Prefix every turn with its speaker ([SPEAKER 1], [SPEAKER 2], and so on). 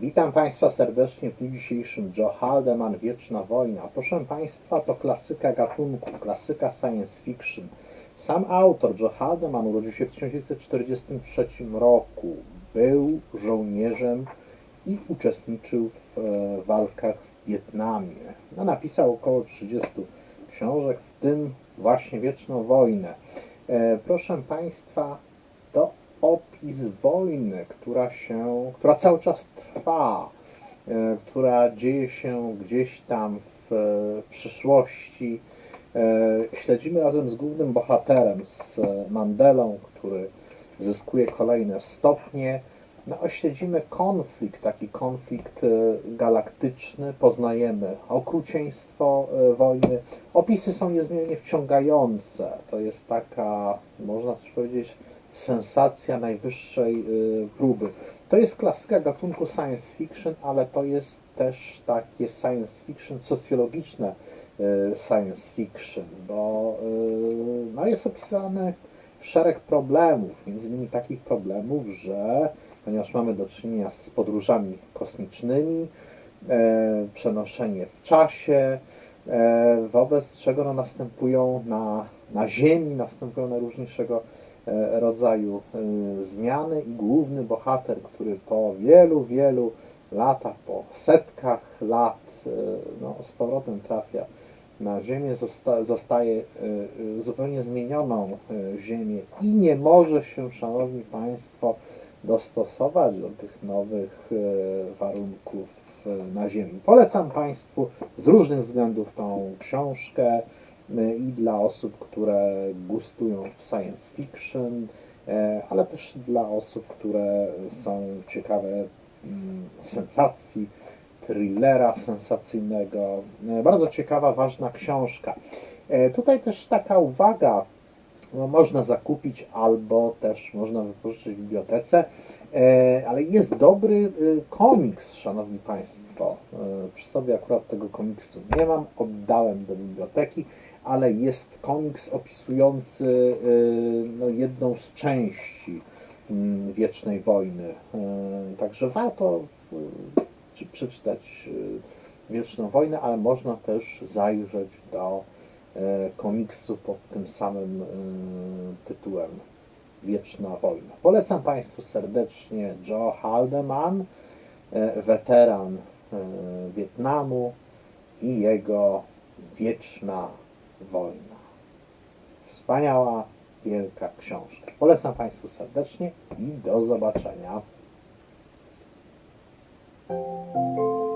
[SPEAKER 1] Witam Państwa serdecznie w dniu dzisiejszym. Joe Haldeman, Wieczna Wojna. Proszę Państwa, to klasyka gatunku, klasyka science fiction. Sam autor, Joe Haldeman, urodził się w 1943 roku. Był żołnierzem i uczestniczył w e, walkach w Wietnamie. No, napisał około 30 książek, w tym właśnie Wieczną Wojnę. E, proszę Państwa, opis wojny, która się, która cały czas trwa, e, która dzieje się gdzieś tam w e, przyszłości. E, Śledzimy razem z głównym bohaterem, z Mandelą, który zyskuje kolejne stopnie. No, śledzimy konflikt, taki konflikt galaktyczny, poznajemy okrucieństwo wojny. Opisy są niezmiernie wciągające. To jest taka, można też powiedzieć, sensacja najwyższej y, próby. To jest klasyka gatunku science fiction, ale to jest też takie science fiction socjologiczne y, science fiction, bo y, no jest opisany szereg problemów, między innymi takich problemów, że ponieważ mamy do czynienia z podróżami kosmicznymi, e, przenoszenie w czasie, wobec czego no, następują na, na Ziemi, następują najróżniejszego e, rodzaju e, zmiany i główny bohater, który po wielu, wielu latach, po setkach lat e, no, z powrotem trafia na Ziemię, zosta, zostaje e, e, zupełnie zmienioną e, Ziemię i nie może się, Szanowni Państwo, dostosować do tych nowych e, warunków e, na Ziemi. Polecam Państwu z różnych względów tą książkę e, i dla osób, które gustują w science fiction, e, ale też dla osób, które są ciekawe mm, sensacji, thrillera sensacyjnego. E, Bardzo ciekawa, ważna książka. E, Tutaj też taka uwaga, no, można zakupić albo też można wypożyczyć w bibliotece, e, ale jest dobry y, komiks, szanowni państwo. E, Przy sobie akurat tego komiksu nie mam, oddałem do biblioteki, ale jest komiks opisujący no, jedną z części mm, Wiecznej Wojny. E, Także warto czy przeczytać Wieczną Wojnę, ale można też zajrzeć do e, komiksu pod tym samym e, tytułem Wieczna Wojna. Polecam Państwu serdecznie Joe Haldeman, e, weteran e, Wietnamu i jego Wieczna Wojna. Wspaniała, wielka książka. Polecam Państwu serdecznie i do zobaczenia.